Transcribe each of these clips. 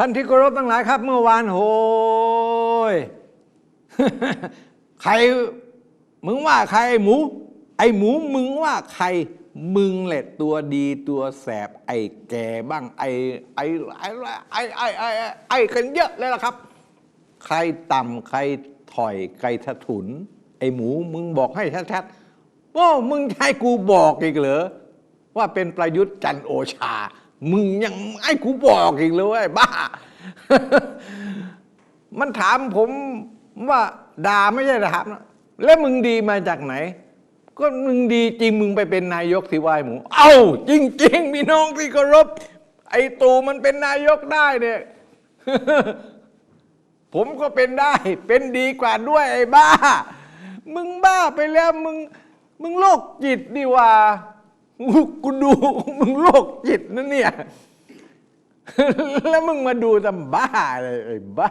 ท่านที่เคารพทั้งหลายครับ เมื่อวานโหยใครมึงว่าใครไอ้หมู ไอ้หมูมึงว่าใครมึงแหละตัวดีตัวแสบ ไอ้แก่บ้าง ไอ้ไอ้ไอ้ไอ้ไอ้ไอ้ไอ้กันเยอะเลยล่ะครับ ใครต่ำใครถอยใครถทุน ไอ้หมูมึงบอกให้ชัดๆว่ามึงให้กูบอกอีกเหรอว่าเป็นประยุทธ์จันโอชา มึงยังให้กูบอกอีกเลยบ้า มันถามผมว่าด่าไม่ใช่ถามนะแล้วมึงดีมาจากไหน ก็มึงดีจริงมึงไปเป็นนายกที่ไหวหมู เอ้า จริงๆพี่น้องที่เคารพไอ้ตู่มันเป็นนายกได้เนี่ยผมก็เป็นได้ เป็นดีกว่าด้วยไอ้บ้า มึงบ้าไปแล้วมึง มึงโรคจิตดีว่า กูดูมึงโรคจิตนะเนี่ย แล้วมึงมาดูทำบ้าเลยไอ้บ้า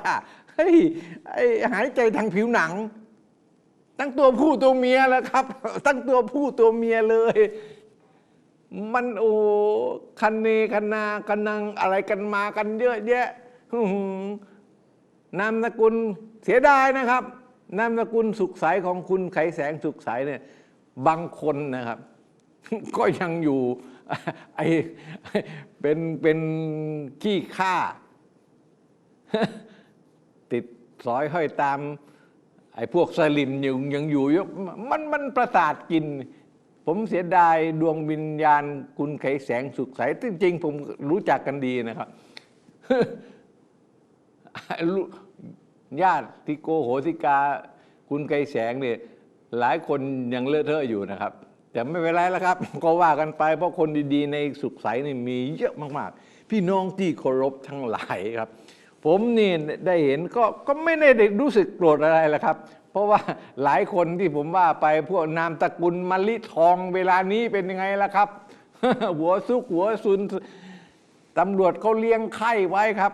เฮ้ยไอ้หายใจทางผิวหนังทั้งตัวผู้ตัวเมียแล้วครับทั้งตัวผู้ตัวเมียเลย มันโอ้คันเนคันนากันนังอะไรกันมากันเยอะแยะอื้อหือนามสกุลเสียดายนะครับ นามสกุลสุขใสของคุณไขแสงสุขใสเนี่ย บางคนนะครับ ก็ยังอยู่ไอเป็นเป็นขี้ข้าติดสอยห้อยตาม ไอ้พวกสลิมยังยังอยู่เยอะมันมันประสาทกิน ผมเสียดายดวงวิญญาณคุณไขแสงสุขใสจริงๆผมรู้จักกันดีนะครับญาติที่โกโหติกา คุณไกแสงเนี่ยหลายคนยังเลอะเทอะอยู่นะครับ แต่ไม่เป็นไรแล้วครับ ก็ว่ากันไป เพราะคนดีๆ ในสุขใสนี่มีเยอะมากๆ พี่น้องที่เคารพทั้งหลายครับ ผมนี่ได้เห็นก็ก็ไม่ได้รู้สึกโกรธอะไรละครับ เพราะว่าหลายคนที่ผมว่าไปพวกนามตระกุลมะลิทองเวลานี้เป็นยังไงล่ะครับ หัวซุกหัวซุนตำรวจเขาเลี้ยงไข้ไว้ครับ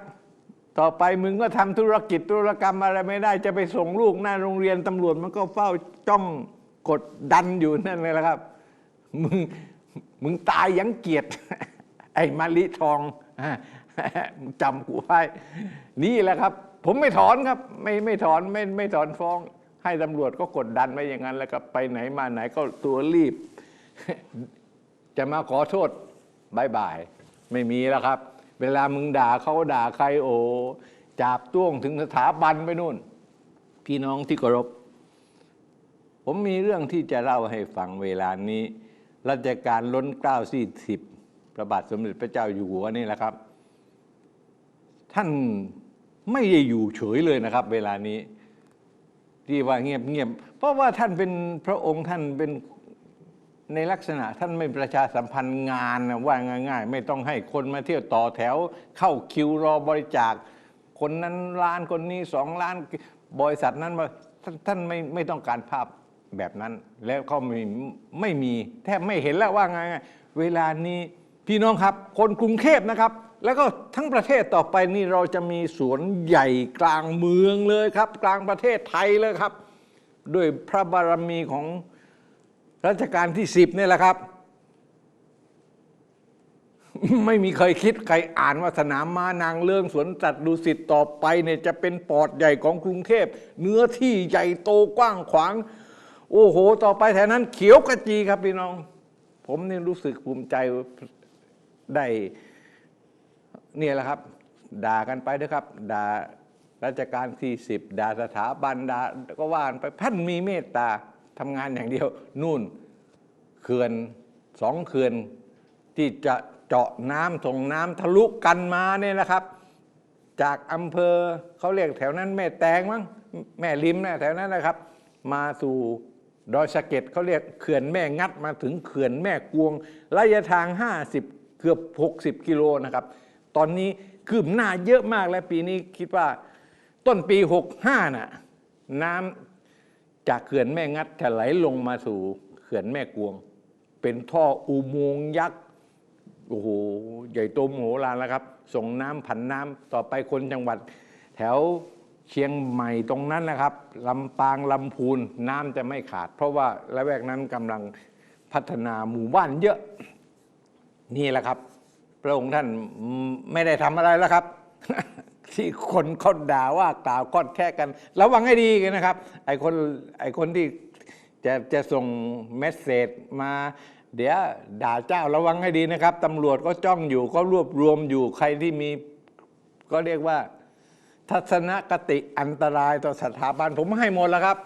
ต่อไปมึงก็ทำธุรกิจธุรกรรมอะไรไม่ได้จะไปส่งลูกหน้าโรงเรียนตำรวจมันก็เฝ้าจ้องกดดันอยู่นั่นเลยละครับ มึงมึงตายยังเกียรติไอ้มาลิทองจำกูไว้นี่แหละครับ ผมไม่ถอนครับ ไม่ไม่ถอนไม่ไม่ถอนฟ้อง ให้ตำรวจก็กดดันไว้อย่างนั้น แล้วก็ไปไหนมาไหนก็ตัวรีบ จะมาขอโทษบายบาย ไม่มีแล้วครับ เวลามึงด่าเขาด่าใครโอ้จับต้วงถึงสถาบันไปนู่น พี่น้องที่เคารพผมมีเรื่องที่จะเล่าให้ฟังเวลานี้ รัชการล้นเกล้าสี่สิบพระบาทสมเด็จพระเจ้าอยู่หัวนี่แหละครับ ท่านไม่ได้อยู่เฉยเลยนะครับ เวลานี้ ที่ว่าเงียบเงียบๆเพราะว่าท่านเป็นพระองค์ท่านเป็นในลักษณะท่านไม่ประชาสัมพันธ์งานนะว่าง่าย ๆ ไม่ต้องให้คนมาเที่ยวต่อแถว เข้าคิวรอบริจาค คนนั้นล้านคนนี้สองล้านบริษัทนั้นมาท่านไม่ไม่ต้องการภาพ แบบนั้น แล้วก็ไม่ไม่มีแทบไม่เห็นแล้วว่าไงเวลานี้พี่น้องครับ คนกรุงเทพนะครับ แล้วก็ทั้งประเทศต่อไปนี่เราจะมีสวนใหญ่กลางเมืองเลยครับ กลางประเทศไทยเลยครับ ด้วยพระบารมีของรัชกาลที่สิบนี่แหละครับ ไม่มีใครคิดใครอ่านว่าสนามม้านางเลื่องสวนสัตว์ดุสิตต่อไปเนี่ยจะเป็นปอดใหญ่ของกรุงเทพเนื้อที่ใหญ่โตกว้างขวาง โอ้โห ต่อไปแถวนั้นเขียวกระจีครับพี่น้อง ผมนี่รู้สึกภูมิใจได้เนี่ยแหละครับ ด่ากันไปนะครับ ด่าราชการที่สิบด่าสถาบันด่าก็ว่านไปท่านมีเมตตาทำงานอย่างเดียว นู่นเขื่อนสองเขื่อนที่จะเจาะน้ำส่งน้ำทะลุกันมาเนี่ยนะครับ จากอำเภอเขาเรียกแถวนั้นแม่แตงมั้งแม่ริมนะแถวนั้นนะครับ มาสู่ ดอยสะเก็ดเขาเรียกเขื่อนแม่งัดมาถึงเขื่อนแม่กวง ระยะทาง 50 เกือบ 60 กิโลนะครับ ตอนนี้คืบหน้าเยอะมากและปีนี้คิดว่าต้นปี 65น่ะน้ำจากเขื่อนแม่งัดจะไหลลงมาสู่เขื่อนแม่กวง เป็นท่ออุโมงค์ยักษ์โอ้โหใหญ่โตมโหฬารแล้วครับ ส่งน้ำผันน้ำต่อไปคนจังหวัด แถว เชียงใหม่ตรงนั้นนะครับลำปางลำพูนน้ำจะไม่ขาด เพราะว่าละแวกนั้นกำลังพัฒนาหมู่บ้านเยอะ นี่แหละครับ พระองค์ท่านไม่ได้ทำอะไรแล้วครับที่คนเขาด่าว่ากล่าวก้อนแค่กัน ระวังให้ดีกันนะครับ ไอคนไอคนที่จะจะส่งเมสเซจมา เดี๋ยวด่าเจ้าระวังให้ดีนะครับตำรวจก็จ้องอยู่ก็รวบรวมอยู่ใครที่มี ก็เรียกว่า ทัศนคติอันตรายต่อสถาบัน ผมให้หมดแล้วครับ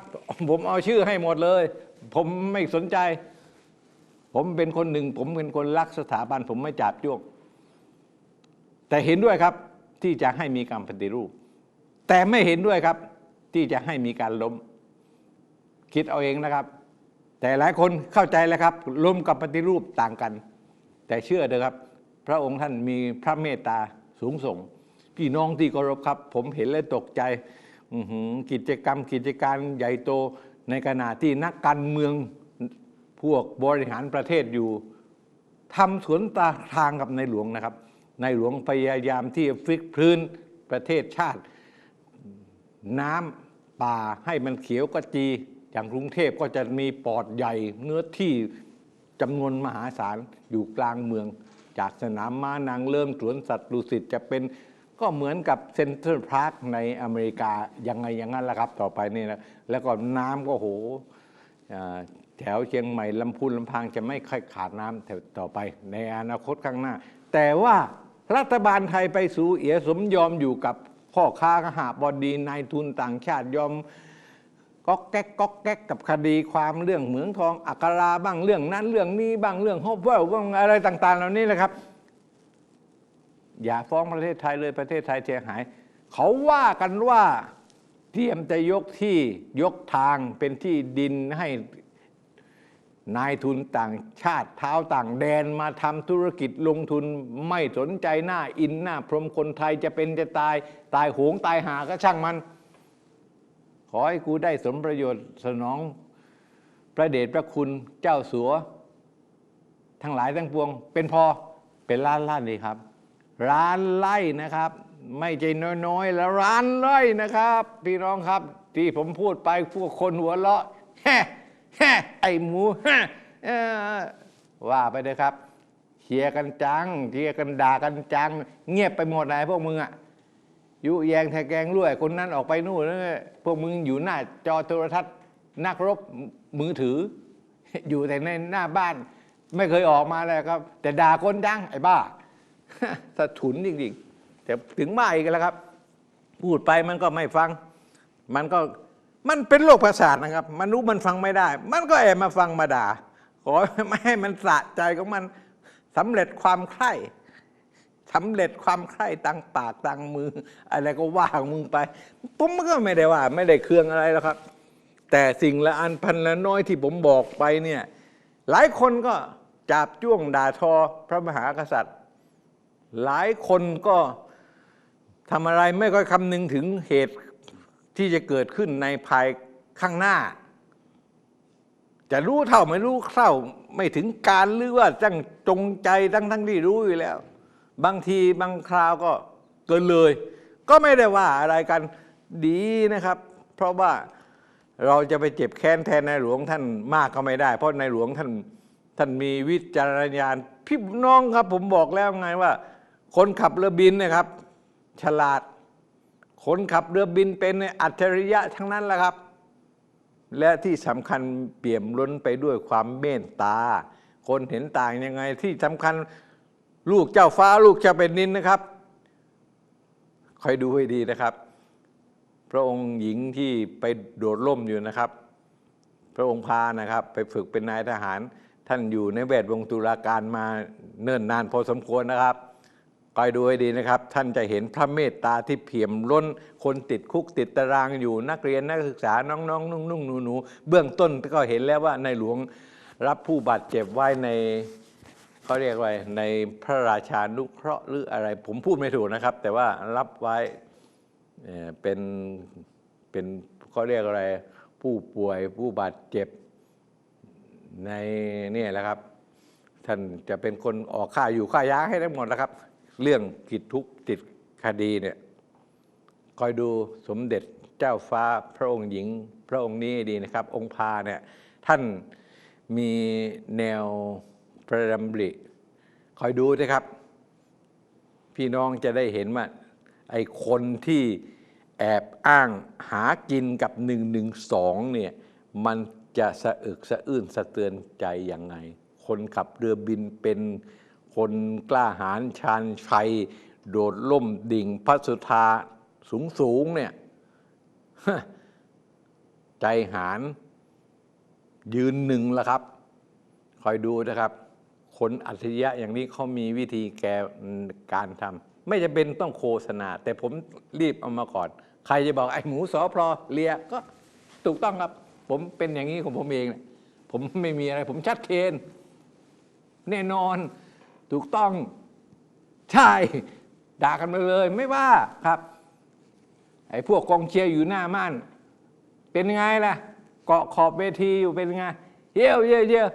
ผมเอาชื่อให้หมดเลย ผมไม่สนใจ ผมเป็นคนหนึ่ง ผมเป็นคนรักสถาบัน ผมไม่จับจ้วงแต่เห็นด้วยครับที่จะให้มีการปฏิรูป แต่ไม่เห็นด้วยครับ ที่จะให้มีการล้ม คิดเอาเองนะครับ แต่หลายคนเข้าใจแล้วครับล้มกับปฏิรูปต่างกัน แต่เชื่อเถอะครับ พระองค์ท่านมีพระเมตตาสูงส่ง พี่น้องที่เคารพครับ ผมเห็นแล้วตกใจกิจกรรมกิจการใหญ่โตในขณะที่นักการเมืองพวกบริหารประเทศอยู่ทำสวนตาทางกับในหลวงนะครับ ในหลวงพยายามที่จะฟิกพื้นประเทศชาติ น้ำป่าให้มันเขียวกระจี อย่างกรุงเทพก็จะมีปอดใหญ่ เนื้อที่จำนวนมหาศาลอยู่กลางเมือง จากสนามม้านางเริ่มสวนสัตว์ดุสิตจะเป็น ก็เหมือนกับเซ็นทรัลพาร์คในอเมริกายังไงอย่างนั้นแหละครับ ต่อไปนี่นะแล้วก็น้ำก็โหแถวเชียงใหม่ลำพูนลำพางจะไม่ค่อยขาดน้ำแถวต่อไป ในอนาคตข้างหน้า แต่ว่ารัฐบาลไทยไปสู่เอียสมยอมอยู่กับพ่อค้าหาบดีนายทุนต่างชาติยอมก๊อกแก๊กก๊อกแก๊กกับคดีความเรื่องเหมืองทองอัคราบ้างเรื่องนั้นเรื่องนี้บ้างเรื่องฮอบเวลบ้างอะไรต่าง ๆ เหล่านี้แหละครับ อย่าฟ้องประเทศไทยเลยประเทศไทยเสียหาย เขาว่ากันว่าเตรียมจะยกที่ยกทางเป็นที่ดินให้นายทุนต่างชาติเท้าต่างแดนมาทำธุรกิจลงทุนไม่สนใจหน้าอินหน้า พรมคนไทยจะเป็นจะตายตายโหงตายหาก็ช่างมัน ขอให้กูได้สมประโยชน์สนองพระเดชพระคุณเจ้าสัว ทั้งหลายทั้งปวง เป็นพอเป็นล้านล้านดีครับ ร้านไล่นะครับ ไม่ใช่น้อยๆ แล้วร้านไล่นะครับ พี่น้องครับที่ผมพูดไปพวกคนหัวเราะแฮ่แฮ่ไอหมูแฮว่าไปเลยครับเชียร์กันจังเชียร์กันด่ากันจัง เงียบไปหมดเลยพวกมึงอะยุแยงแทแกงรั่วยคนนั้นออกไปนู่นนี่ยพวกมึงอยู่หน้าจอโทรทัศน์ นักรบมือถือ อยู่แต่ในหน้าบ้าน ไม่เคยออกมาเลยครับ แต่ด่าคนดังไอ้บ้า สะถุนจริงๆแต่ถึงมาอีกแล้วครับ พูดไปมันก็ไม่ฟัง มันก็มันเป็นโรคประสาทนะครับ มันรู้มันฟังไม่ได้ มันก็แอบมาฟังมาด่าขอไม่ให้มันสะใจของมันสำเร็จความใคร่สำเร็จความใคร่ตังปากตังมือ อะไรก็ว่าของมึงไปผมก็ไม่ได้ว่า ไม่ได้เครื่องอะไรแล้วครับ แต่สิ่งละอันพันละน้อยที่ผมบอกไปเนี่ย หลายคนก็จับจ้วงด่าทอพระมหากษัตริย์ หลายคนก็ทำอะไรไม่ค่อยคำนึงถึงเหตุที่จะเกิดขึ้นในภายข้างหน้า จะรู้เท่าไม่รู้เท่าไม่ถึงการหรือว่าจังจงใจทั้งทั้งที่รู้อยู่แล้ว บางทีบางคราวก็เกินเลย ก็ไม่ได้ว่าอะไรกันดีนะครับ เพราะว่าเราจะไปเจ็บแค้นแทนในหลวงท่านมากก็ไม่ได้ เพราะในหลวงท่านท่านมีวิจารณญาณพี่น้องครับผมบอกแล้วไงว่า คนขับเรือบินนะครับ ฉลาด คนขับเรือบินเป็นอัจฉริยะทั้งนั้นแหละครับ และที่สำคัญเปี่ยมล้นไปด้วยความเมตตา คนเห็นต่างยังไงที่สำคัญลูกเจ้าฟ้าลูกเจ้าเป็นดินนะครับ คอยดูให้ดีนะครับ พระองค์หญิงที่ไปโดดร่มอยู่นะครับ พระองค์พานะครับ ไปฝึกเป็นนายทหาร ท่านอยู่ในแวดวงตุลาการมาเนิ่นนานพอสมควรนะครับ คอยดูให้ดีนะครับ ท่านจะเห็นพระเมตตาที่เปี่ยมล้น คนติดคุกติดตารางอยู่นักเรียนนักศึกษาน้องๆนุ่งๆหนูๆเบื้องต้นก็เห็นแล้วว่าในหลวงรับผู้บาดเจ็บไว้ในเขาเรียกว่าในพระราชานุเคราะห์หรืออะไร ผมพูดไม่ถูกนะครับ แต่ว่ารับไว้เป็นเป็นเขาเรียกอะไร ผู้ป่วยผู้บาดเจ็บในนี่แหละครับ ท่านจะเป็นคนออกค่าอยู่ค่ายาให้ทั้หมดแล้วครับ เรื่องกิจทุกติดคดีเนี่ยคอยดูสมเด็จเจ้าฟ้าพระองค์หญิง พระองค์นี้ดีนะครับ องค์พาเนี่ยท่านมีแนวพระดำริ คอยดูนะครับ พี่น้องจะได้เห็นว่าไอ้คนที่แอบอ้างหากินกับ1นึเนี่ยมันจะสะอึกสะอื้นสะเตือนใจยังไง คนขับเรือบินเป็น คนกล้าหาญชาญชัย โดดล่มดิ่งพระสุธาสูงสูงเนี่ยใจหารยืนหนึ่งแล้วครับ คอยดูนะครับ คนอัจฉริยะอย่างนี้เขามีวิธีแกการทำไม่จะเป็นต้องโฆษณา แต่ผมรีบเอามาก่อน ใครจะบอกไอ้หมูสอพลอเลียก็ถูกต้องครับ ผมเป็นอย่างนี้ของผมเอง ผมไม่มีอะไร ผมชัดเจนแน่นอน ถูกต้อง ใช่ ด่ากันมาเลยไม่ว่าครับ ไอ้พวกกองเชียร์อยู่หน้าม่าน เป็นไงล่ะ เกาะขอบเวทีอยู่เป็นไงเยี่ยวเยี่ยวเยี่ยว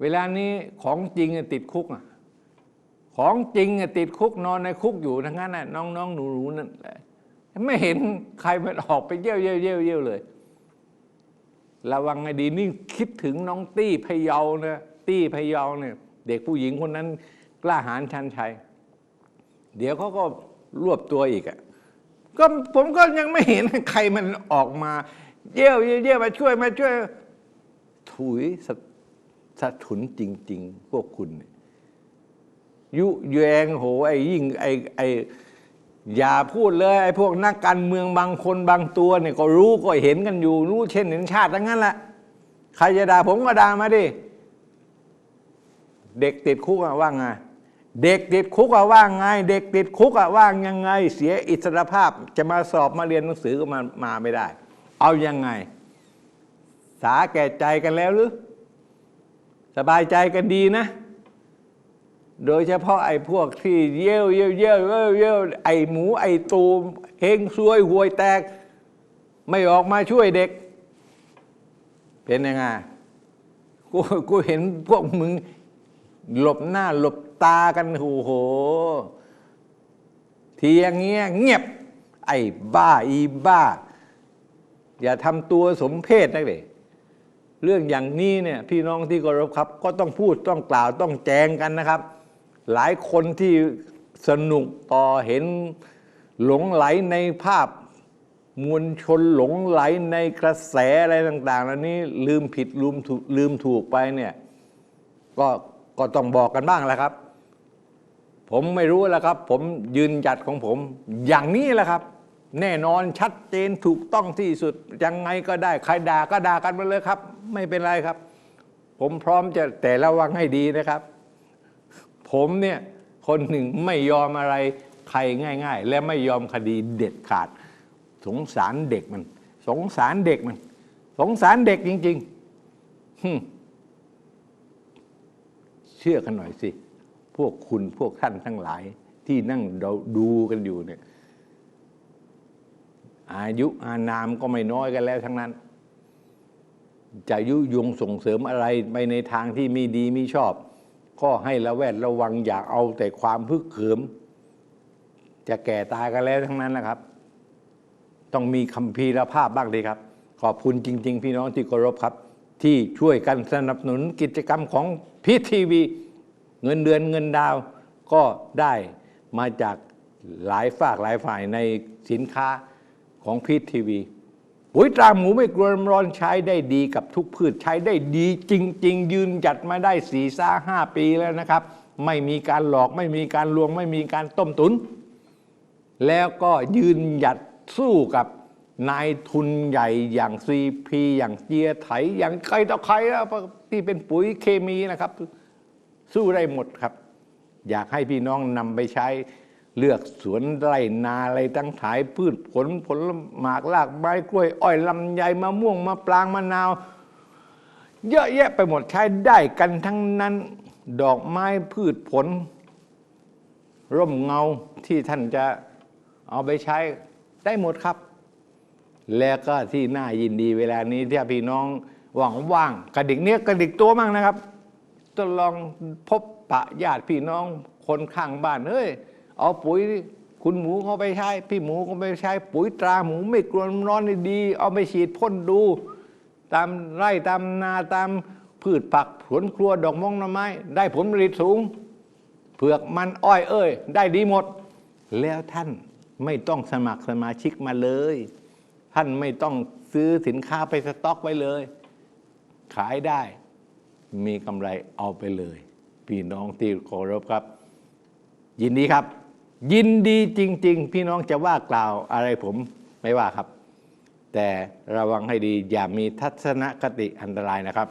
เวลานี้ของจริงติดคุกอะของจริงติดคุกนอนในคุกอยู่ทั้งนั้นน่ะน้องน้องหนูหนูนั่นแหละไม่เห็นใครมันออกไปเยี่ยวเยี่ยวเยี่ยวเยี่ยวเลย ระวังให้ดีนี่คิดถึงน้องตี้พะเยานะตี้พะเยาเนี่ย เด็กผู้หญิงคนนั้นกล้าหาญชันชัย เดี๋ยวเขาก็รวบตัวอีกอะก็ผมก็ยังไม่เห็นใครมันออกมาเยี่ยวเยี่ยวมาช่วยมาช่วย ถุยสะสะถุนจริง ๆ พวกคุณยยุแยงโหไอ้ยิ่งไอ้ไอ้อย่าพูดเลยไอ้พวกนักการเมืองบางคนบางตัวเนี่ยก็รู้ก็เห็นกันอยู่ รู้เช่นเห็นชาติทั้งนั้นแหละใครจะด่าผมก็ด่ามาดิ เด็กติดคุกอะว่าไง เด็กติดคุกอะว่าไง เด็กติดคุกอะว่ายังไง เสียอิสรภาพจะมาสอบมาเรียนหนังสือก็มามาไม่ได้ เอายังไง สาแก่ใจกันแล้วหรือ สบายใจกันดีนะ โดยเฉพาะไอ้พวกที่เยี่ยวเยี่ยวเยี่ยวเยี่ยวเยี่ยวไอ้หมูไอ้ตูมเฮงซวยหวยแตก ไม่ออกมาช่วยเด็ก เป็นยังไงกูกูเห็นพวกมึง หลบหน้าหลบตากันโอ้โหทีอย่างเงี้ยเงียบ ไอ้บ้าอีบ้า อย่าทำตัวสมเพศนักเลยเรื่องอย่างนี้เนี่ยพี่น้องที่เคารพครับ ก็ต้องพูดต้องกล่าวต้องแจงกันนะครับ หลายคนที่สนุกต่อเห็นหลงไหลในภาพ มวลชนหลงไหลในกระแสอะไรต่างๆเหล่านี้ลืมผิดลืมถูกลืมถูกไปเนี่ยก็ ก็ต้องบอกกันบ้างแหละครับ ผมไม่รู้แล้วครับ ผมยืนหยัดของผม อย่างนี้แหละครับ แน่นอนชัดเจนถูกต้องที่สุดยังไงก็ได้ ใครด่าก็ด่ากันไปเลยครับ ไม่เป็นไรครับ ผมพร้อมจะแต่ระวังให้ดีนะครับ ผมเนี่ยคนหนึ่งไม่ยอมอะไรใครง่าย ๆ และไม่ยอมคดีเด็ดขาด สงสารเด็กมัน สงสารเด็กมัน สงสารเด็กจริงๆ ชื่อกันหน่อยสิ พวกคุณพวกท่านทั้งหลาย ที่นั่งเราดูกันอยู่เนี่ย อายุอานามก็ไม่น้อยกันแล้วทั้งนั้น จะยุยงส่งเสริมอะไรไปในทางที่มีดีมีชอบ ก็ให้ระแวดระวังอย่าเอาแต่ความพึกเขิม จะแก่ตายกันแล้วทั้งนั้นนะครับ ต้องมีคำพีรภาพบ้างดีครับ ขอบคุณจริง ๆ พี่น้องที่เคารพครับ ที่ช่วยกันสนับสนุนกิจกรรมของพีทีวีเงินเดือนเงินดาวก็ได้มาจากหลายฝากหลายฝ่ายในสินค้าของพีทีวีปุ๋ยตราหมูไม่กลัวร้อนใช้ได้ดีกับทุกพืชใช้ได้ดีจริง ๆ ยืนจัดมาได้สี่ซ่าห้าปีแล้วนะครับ ไม่มีการหลอกไม่มีการลวงไม่มีการต้มตุน แล้วก็ยืนหยัดสู้กับ นายทุนใหญ่อย่างซีพีอย่างเจียไถ อย่างใครต่อใครแล้วที่เป็นปุ๋ยเคมีนะครับ สู้ได้หมดครับ อยากให้พี่น้องนำไปใช้เลือกสวนไร่นาอะไรตั้งถ่ายพืชผลผลหมากลากไม้กล้วย อ้อยลำไยมะม่วงมะปรางมะนาว เยอะแยะไปหมดใช้ได้กันทั้งนั้น ดอกไม้พืชผล ร่มเงาที่ท่านจะเอาไปใช้ได้หมดครับ แล้วก็ที่น่ายินดีเวลานี้ที่พี่น้องว่างๆกระดิกเนี้ยกระดิกตัวมั่งนะครับจะลองพบปะญาติพี่น้องคนข้างบ้านเฮ้ยเอาปุ๋ยคุณหมูเขาไปใช้ พี่หมูเขาไปใช้ ปุ๋ยตราหมูไม่กลัวน้ำร้อนดี เอาไปฉีดพ่นดู ตามไร่ตามนาตามพืชผักสวนครัวดอกมงน่อไม้ ได้ผลผลิตสูง เผือกมันอ้อยเอ้ย ได้ดีหมด แล้วท่านไม่ต้องสมัครสมาชิกมาเลย ท่านไม่ต้องซื้อสินค้าไปสต็อกไว้เลย ขายได้ มีกำไรเอาไปเลย พี่น้องที่เคารพครับ ยินดีครับ ยินดีจริง ๆ พี่น้องจะว่ากล่าวอะไรผมไม่ว่าครับ แต่ระวังให้ดีอย่ามีทัศนคติอันตรายนะครับ